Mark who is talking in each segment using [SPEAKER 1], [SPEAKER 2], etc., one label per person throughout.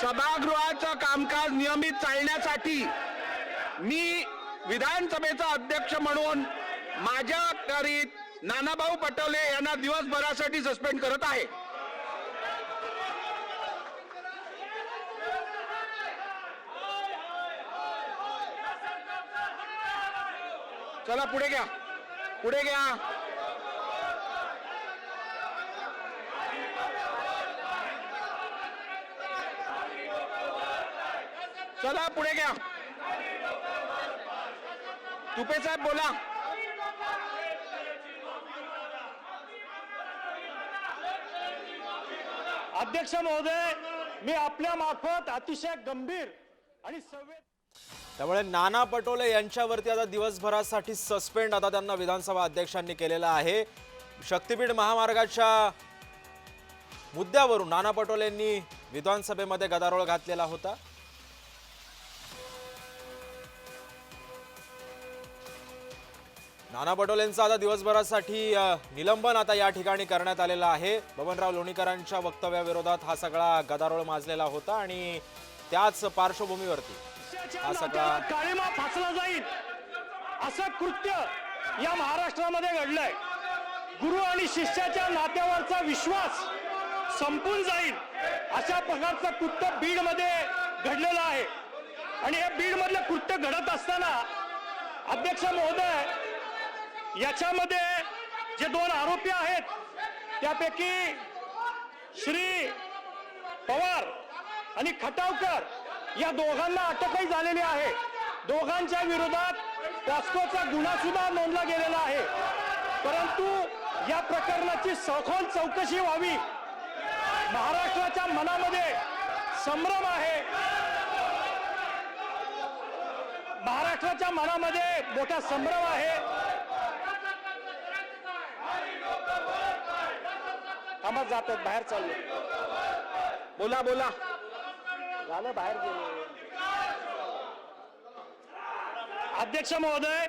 [SPEAKER 1] सभागृहाचं कामकाज नियमित चालण्यासाठी मी विधानसभेचा अध्यक्ष म्हणून माझ्या करीत नानाभाऊ पटोले यांना दिवसभरासाठी सस्पेंड करत आहे. चला पुढे घ्या. पुढे घ्या. चला पुढे घ्या. तुपे साहेब बोला.
[SPEAKER 2] अध्यक्ष महोदय मी आपल्या मार्फत अतिशय गंभीर आणि संवेद
[SPEAKER 3] त्यामुळे नाना पटोले यांच्यावरती आता दिवसभरासाठी सस्पेंड आता त्यांना विधानसभा अध्यक्षांनी केलेलं आहे. शक्तीपीठ महामार्गाच्या मुद्द्यावरून नाना पटोलेंनी विधानसभेमध्ये गदारोळ घातलेला होता. नाना पटोलेंचं आता दिवसभरासाठी निलंबन आता या ठिकाणी करण्यात आलेलं आहे. बबनराव लोणीकरांच्या वक्तव्याविरोधात हा सगळा गदारोळ माजलेला होता आणि त्याच पार्श्वभूमीवरती हा सगळा
[SPEAKER 2] काळीमा फासला जाईल. असं कृत्य या महाराष्ट्रामध्ये घडलंय. गुरु आणि शिष्याच्या नात्यावरचा विश्वास संपून जाईल अशा प्रकारचं कृत्य बीडमध्ये घडलेलं आहे. आणि हे बीड मधलं कृत्य घडत असताना अध्यक्ष महोदय याच्यामध्ये जे दोन आरोपी आहेत त्यापैकी श्री पवार आणि खटावकर या दोघांना अटकही झालेली आहे. दोघांच्या विरोधात पॉस्कोचा गुन्हा सुद्धा नोंदला गेलेला आहे. परंतु या प्रकरणाची सखोल चौकशी व्हावी. महाराष्ट्राच्या मनामध्ये संभ्रम आहे. महाराष्ट्राच्या मनामध्ये मोठा संभ्रम आहे. कामात जातात बाहेर चालले.
[SPEAKER 1] बोला बोला.
[SPEAKER 2] झालं बाहेर गेले. अध्यक्ष महोदय.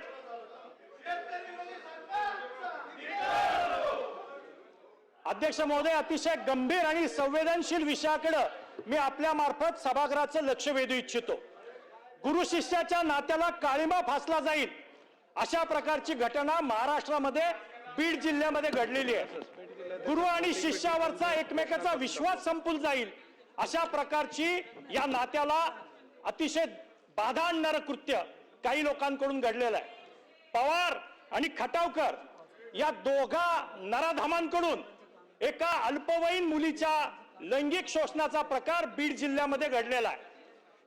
[SPEAKER 2] अध्यक्ष महोदय अतिशय गंभीर आणि संवेदनशील विषयाकडे मी आपल्या मार्फत सभागृहाचं लक्ष वेधू इच्छितो. गुरु शिष्याच्या नात्याला काळिमा फासला जाईल अशा प्रकारची घटना महाराष्ट्रामध्ये बीड जिल्ह्यामध्ये घडलेली आहे. गुरु आणि शिष्यावरचा एकमेकाचा विश्वास संपून जाईल. अशा प्रकारची या नात्याला अतिशय बाधा आणणारं कृत्य काही लोकांकडून घडलेलं आहे. पवार आणि खटावकर या दोघा नराधामांकडून एका अल्पवयीन मुलीच्या लैंगिक शोषणाचा प्रकार बीड जिल्ह्यामध्ये घडलेला आहे.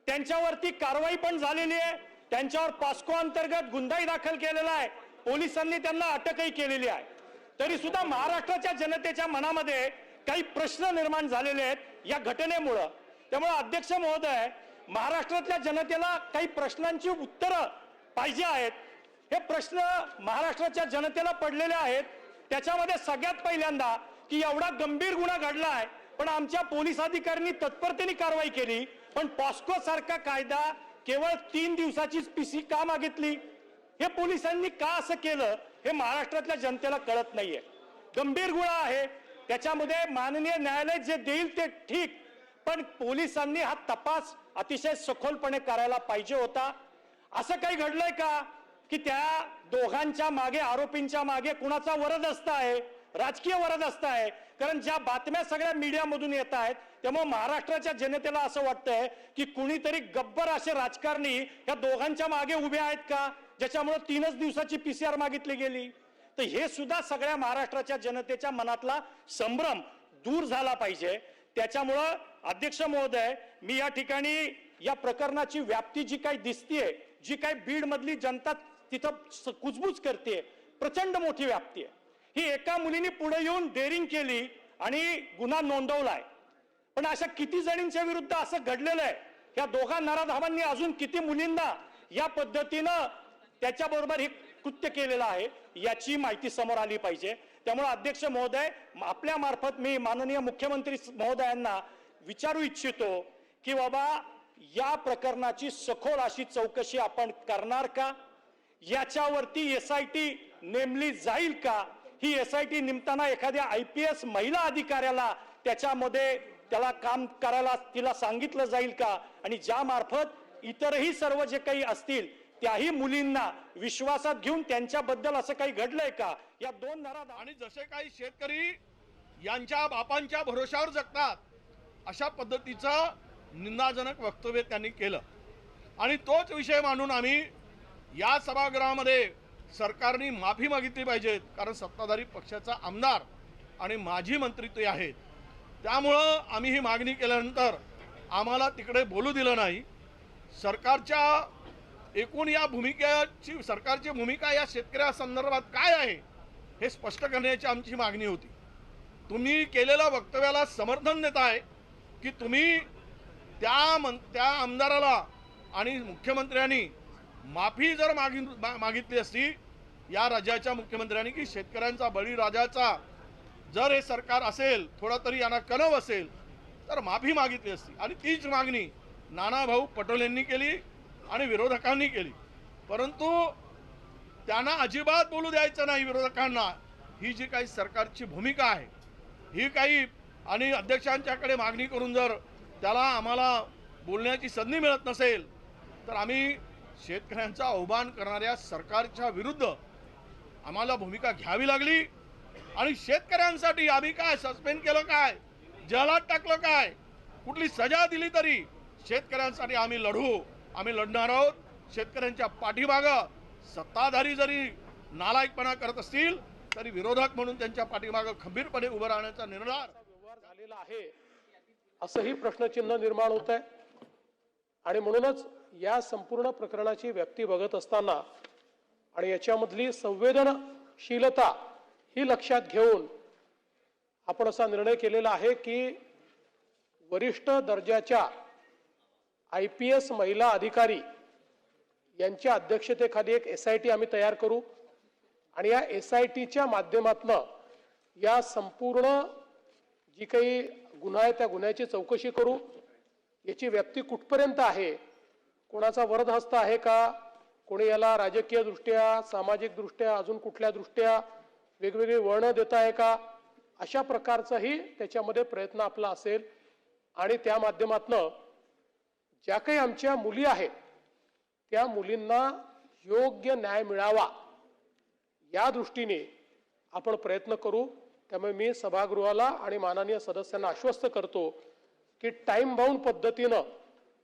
[SPEAKER 2] त्यांच्यावरती कारवाई पण झालेली आहे. त्यांच्यावर पास्को अंतर्गत गुन्हाही दाखल केलेला आहे. पोलिसांनी त्यांना अटकही केलेली आहे. तरी सुद्धा महाराष्ट्राच्या जनतेच्या मनामध्ये काही प्रश्न निर्माण झालेले आहेत या घटनेमुळं. त्यामुळे अध्यक्ष महोदय महाराष्ट्रातल्या जनतेला काही प्रश्नांची उत्तरं पाहिजे आहेत. हे प्रश्न महाराष्ट्राच्या जनतेला पडलेले आहेत. त्याच्यामध्ये सगळ्यात पहिल्यांदा की एवढा गंभीर गुन्हा घडला आहे पण आमच्या पोलीस अधिकाऱ्यांनी तत्परतेने कारवाई केली. पण पॉस्को सारखा कायदा केवळ तीन दिवसाचीच पीसी का मागितली? हे पोलिसांनी का असं केलं? हे महाराष्ट्रातल्या जनतेला कळत नाहीये. गंभीर गुन्हा आहे. त्याच्यामध्ये माननीय न्यायालय जे देईल ते ठीक पण पोलिसांनी हा तपास अतिशय सखोलपणे करायला पाहिजे होता. असं काही घडलंय का? की त्या दोघांच्या मागे आरोपींच्या मागे कुणाचा वरदस्त आहे? राजकीय वरदहस्त आहे कारण ज्या बातम्या सगळ्या मीडियामधून येत आहेत त्यामुळे महाराष्ट्राच्या जनतेला असं वाटतंय की कुणीतरी गब्बर असे राजकारणी या दोघांच्या मागे उभे आहेत का? ज्याच्यामुळे तीनच दिवसाची पीसीआर मागितली गेली. तर हे सुद्धा सगळ्या महाराष्ट्राच्या जनतेच्या मनातला संभ्रम दूर झाला पाहिजे. त्याच्यामुळं अध्यक्ष महोदय मी या ठिकाणी या प्रकरणाची व्याप्ती जी काही दिसतीये जी काही बीड मधली जनता तिथं कुजबूज करते प्रचंड मोठी व्याप्ती आहे. ही एका मुलीने पुढे येऊन डेअरिंग केली आणि गुन्हा नोंदवलाय. पण अशा किती जणींच्या विरुद्ध असं घडलेलं आहे? या दोघा नराधामांनी अजून किती मुलींना या पद्धतीनं त्याच्याबरोबर हे कृत्य केलेलं आहे याची माहिती समोर आली पाहिजे. त्यामुळे अध्यक्ष महोदय आपल्या मार्फत मी माननीय मुख्यमंत्री महोदयांना विचारू इच्छितो की बाबा या प्रकरणाची सखोल अशी चौकशी आपण करणार का? याच्यावरती एस आय टी नेमली जाईल का? ही एस आय टी निमताना एखाद्या आय पी एस महिला अधिकाऱ्याला त्याच्यामध्ये त्याला काम करायला तिला सांगितलं जाईल का? आणि ज्यामार्फत इतरही सर्व जे काही असतील त्याही मुलींना विश्वासात घेऊन त्यांच्याबद्दल असं काही घडलंय का? या दोन नरात
[SPEAKER 4] आणि जसे काही शेतकरी यांच्या बापांच्या भरोशावर जगतात अशा पद्धतीचं निंदाजनक वक्तव्य त्यांनी केलं. आणि तोच विषय मांडून आम्ही या सभागृहामध्ये सरकारने माफी मागितली पाहिजे कारण सत्ताधारी पक्षाचा आमदार आणि माजी मंत्री ते आहेत. त्यामुळं आम्ही ही मागणी केल्यानंतर आम्हाला तिकडे बोलू दिलं नाही. सरकारच्या एकूण या भूमिकेची सरकारची भूमिका या शेतकऱ्या संदर्भात काय आहे हे स्पष्ट करण्याची आमची मागणी होती. तुम्ही केलेल्या वक्तव्याला समर्थन देताय की तुम्ही त्या मं त्या आमदाराला आणि मुख्यमंत्र्यांनी माफी जर मागि मा- मागितली असती या राज्याच्या मुख्यमंत्र्यांनी की शेतकऱ्यांचा बळीराजाचा जर हे सरकार असेल थोडा तरी यांना कणव असेल तर माफी मागितली असती. आणि तीच मागणी नानाभाऊ पटोलेंनी यांनी केली आणि विरोधकांनी केली. परंतु त्यांना अजिबात बोलू द्यायचं नाही विरोधकांना. ही जी काही सरकारची भूमिका आहे ही काही आणि अध्यक्षांच्याकडे मागणी करून जर त्याला आम्हाला बोलण्याची संधी मिळत नसेल तर आम्ही शेतकऱ्यांचा आव्हान करणाऱ्या सरकारच्या विरुद्ध आम्हाला भूमिका घ्यावी लागली. आणि शेतकऱ्यांसाठी आम्ही काय सस्पेंड केलं काय? जलात टाकलं काय? कुठली सजा दिली तरी? शेतकऱ्यांसाठी आम्ही लढू. आम्ही लढणार आहोत. शेतकऱ्यांच्या पाठीमागं सत्ताधारी जरी नालायकपणा करत असतील तरी विरोधक म्हणून त्यांच्या पाठीमागं खंबीरपणे उभं राहण्याचा निर्धार
[SPEAKER 5] व्यवहार झालेला आहे. असंही प्रश्नचिन्ह निर्माण होत आहे आणि म्हणूनच या संपूर्ण प्रकरणाची व्याप्ती बघत असताना आणि याच्यामधली संवेदनशीलता ही लक्षात घेऊन आपण असा निर्णय केलेला आहे की वरिष्ठ दर्जाच्या आय पी एस महिला अधिकारी यांच्या अध्यक्षतेखाली एक एस आय टी आम्ही तयार करू. आणि या एस आय टीच्या माध्यमातनं या संपूर्ण जी काही गुन्हा आहे त्या गुन्ह्याची चौकशी करू. याची व्याप्ती कुठपर्यंत आहे? कोणाचा वरदहस्त आहे का? कोणी याला राजकीय दृष्ट्या सामाजिक दृष्ट्या अजून कुठल्या दृष्ट्या वेगवेगळी वळणं देत आहे का? अशा प्रकारचाही त्याच्यामध्ये प्रयत्न आपला असेल. आणि त्या माध्यमातनं ज्या काही आमच्या मुली आहेत त्या मुलींना योग्य न्याय मिळावा या दृष्टीने आपण प्रयत्न करू. त्यामुळे मी सभागृहाला आणि माननीय सदस्यांना आश्वस्त करतो की टाईम बाउंड पद्धतीनं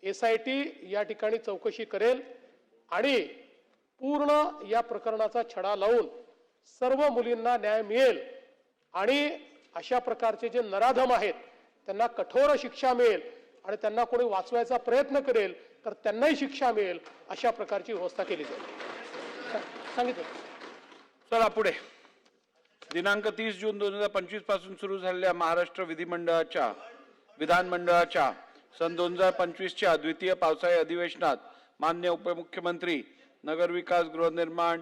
[SPEAKER 5] एस आय टी या ठिकाणी चौकशी करेल. आणि पूर्ण या प्रकरणाचा छडा लावून सर्व मुलींना न्याय मिळेल. आणि अशा प्रकारचे जे नराधम आहेत त्यांना कठोर शिक्षा मिळेल आणि त्यांना कोणी वाचवायचा प्रयत्न करेल तर त्यांनाही शिक्षा मिळेल अशा प्रकारची व्यवस्था केली जाईल. सांगितलं.
[SPEAKER 1] चला पुढे. दिनांक तीस जून दोन हजार पंचवीसपासून सुरू झालेल्या महाराष्ट्र विधिमंडळाच्या विधानमंडळाच्या सन दोन हजार पंचवीसच्या द्वितीय पावसाळी अधिवेशनात मान्य उपमुख्यमंत्री नगरविकास गृहनिर्माण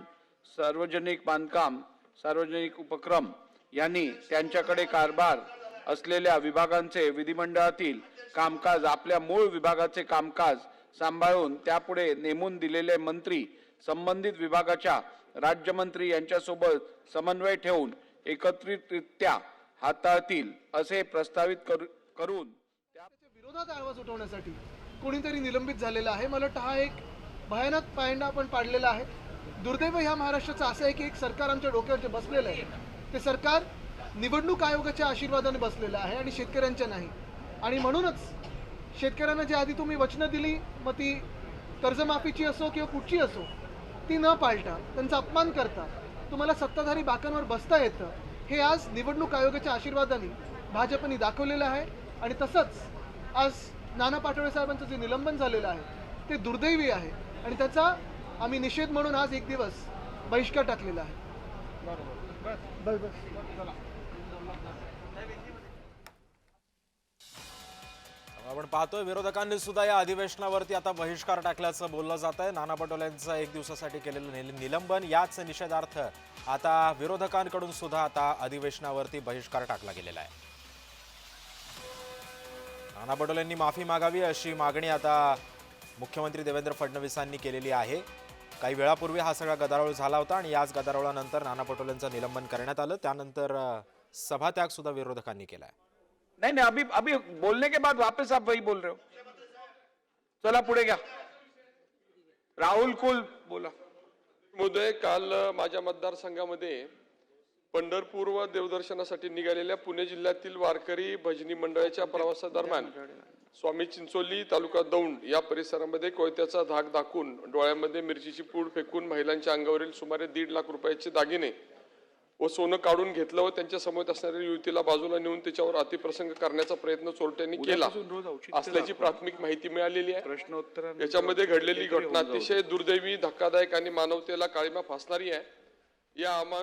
[SPEAKER 1] सार्वजनिक बांधकाम सार्वजनिक उपक्रम यांनी त्यांच्याकडे कारभार असलेल्या विभागांचे विधिमंडळातील कामकाज आपल्या मूळ विभागाचे कामकाज सांभाळून त्यापुढे नेमून दिलेले मंत्री संबंधित विभागाच्या राज्यमंत्री यांच्यासोबत समन्वय ठेवून एकत्रितरित्या हाताळतील असे प्रस्तावित करू- करून
[SPEAKER 6] त्या विरोधात आवाज उठवण्यासाठी कोणीतरी निलंबित झालेला आहे. मला वाटतं हा एक भयानक पायंडा आपण पाडलेला आहे. दुर्दैव ह्या महाराष्ट्राचं असं आहे की एक सरकार आमच्या डोक्यावर जे बसलेलं आहे ते सरकार निवडणूक आयोगाच्या आशीर्वादाने बसलेलं आहे आणि शेतकऱ्यांच्या नाही. आणि म्हणूनच शेतकऱ्यांना जे आधी तुम्ही वचनं दिली मग ती कर्जमाफीची असो किंवा कुठची असो ती न पाळता त्यांचा अपमान करता तुम्हाला सत्ताधारी बाकांवर बसता येतं. हे आज निवडणूक आयोगाच्या आशीर्वादाने भाजपने दाखवलेलं आहे. आणि तसंच आज नाना पाटोळे साहेबांचं जे निलंबन झालेलं आहे ते दुर्दैवी आहे. आणि त्याचा आम्ही निषेध म्हणून आज एक दिवस बहिष्कार टाकलेला आहे.
[SPEAKER 3] आपण पाहतोय विरोधकांनी सुद्धा या अधिवेशनावरती आता बहिष्कार टाकल्याचं बोललं जात आहे. नाना पटोल्यांचं एक दिवसासाठी केलेलं निलंबन याच निषेधार्थ आता विरोधकांकडून सुद्धा आता अधिवेशनावरती बहिष्कार टाकला गेलेला आहे. नाना पटोलेंनी माफी मागावी अशी मागणी आता मुख्यमंत्री देवेंद्र फडणवीसांनी केलेली आहे. काही वेळापूर्वी हा सगळा गदारोळ झाला होता आणि याच गदारोळानंतर नाना पटोलेंचं निलंबन करण्यात आलं. त्यानंतर सभात्याग सुद्धा विरोधकांनी केलाय.
[SPEAKER 1] नहीं नहीं अभी अभी बोलने के बाद वापस आप वही बोल रहे हो. चला पुढे घ्या. राहुल कुल बोला.
[SPEAKER 7] महोदय काल माझ्या मतदारसंघामध्ये पंढरपूर व देवदर्शनासाठी निघालेल्या पुणे जिल्ह्यातील वारकरी भजनी मंडळाच्या प्रवासादरम्यान स्वामी चिंचोली तालुका दौंड या परिसरामध्ये कोयत्याचा धाक दाखवून डोळ्यामध्ये मिरचीची पूड फेकून महिलांच्या अंगावरील सुमारे दीड लाख रुपयाचे दागिने व सोनं काढून घेतलं व त्यांच्यासमोर असणाऱ्या युवतीला बाजूला नेऊन त्याच्यावर अतिप्रसंग करण्याचा प्रयत्न चोरट्यांनी केला. असल्याची प्राथमिक माहिती मिळालेली आहे.
[SPEAKER 1] प्रश्नोत्तर
[SPEAKER 7] याच्यामध्ये घडलेली घटना अतिशय दुर्दैवी धक्कादायक आणि मानवतेला काळीमा फासणारी आहे. या आमा